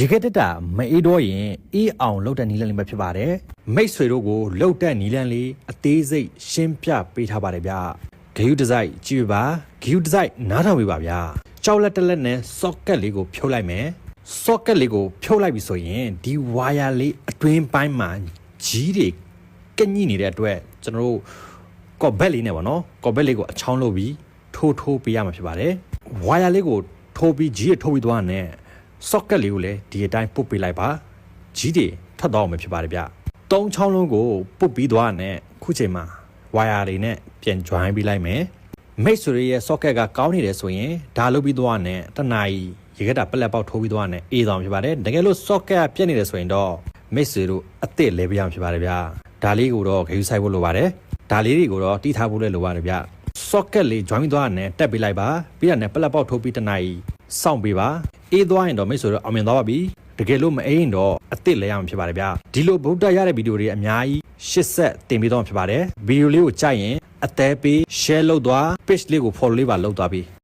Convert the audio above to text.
ရေခဲတက်တာမအေးတော့ရင်အေးအောင်လောက်တဲ့နီလန်းလေးပဲဖြစ်ပါတယ်မိတ်ဆွေတို့ကိုလောက်တဲ့နီလန်းလေးအသေးစိတ်ရှင်းပြပေးထားပါတယ်ဗျဂယူဒီဇိုင်းကြည့်ပါဂယူဒီဇိုင်းနားထောင်ပေးပါဗျာကြောက်လက်တက်လက်နဲ့ socket လေးကိုဖြုတ်လိုက်မယ် socket လေးကိုဖြုတ်လိုက်ပြီဆိုရင်ဒီဝါယာလေးအတွင်းပိုင်းမှာကြီးတွေကညှိနေတဲ့အတွက်ကျွန်တော်တို့ကော့ဘက်လေးနဲ့ပေါ့နော်ကော့ဘက်လေးကိုအချောင်းလုပ်ပြီးထိုးထိုးပေးရမှာဖြစ်ပါတယ်ဝါယာလေးကိုထိုးပြီးကြီးရထိုးပြီးသွားတဲ့ socket လေးကိုလည်းဒီအတိုင်းပုတ်ပေးလိုက်ပါကြီးတွေထွက်သွားအောင်ပဲဖြစ်ပါတယ်ဗျသုံးချောင်းလုံးကိုပုတ်ပြီးသွားတဲ့ခုချိန်မှာဝါယာတွေနဲ့ပြန် join ပေးလိုက်မယ်မိတ်ဆွေရဲ့ socket ကကောင်းနေတယ်ဆိုရင်ဒါလုပ်ပြီးသွားတဲ့တနာရီရေကတာပလက်ပေါက်ထိုးပြီးသွားတဲ့အေးဆောင်ဖြစ်ပါတယ်တကယ်လို့ socket ကပြတ်နေတယ်ဆိုရင်တော့မိတ်ဆွေတို့အစ်စ်လဲပြရမှာဖြစ်ပါတယ်ဗျဒါလေးကိုတော့ဂရုစိုက်ဖို့လိုပါတယ်ဒါလေးတွေကိုတော့တီးထားဖို့လည်းလိုပါတယ်ဗျ socket လေး join သွားတာနဲ့တက်ပေးလိုက်ပါပြီးတော့ねပလက်ပေါက်ထိုးပြီးတနာရီစောင့်ပေးပါ အေးသွားရင်တော့မိတ်ဆွေတို့အောင်မြင်သွားပါပြီတကယ်လို့မအေးရင်တော့အစ်စ်လဲရမှာဖြစ်ပါတယ်ဗျဒီလိုဗုဒ္ဓရတဲ့ဗီဒီယိုတွေအများကြီးရှစ်ဆက်တင်ပေးတော့မှာဖြစ်ပါတယ်ဗီဒီယိုလေးကိုကြိုက်ရင်အသေးပေး share လုပ်သွား page လေးကို follow လေးပါလုပ်သွားပြီး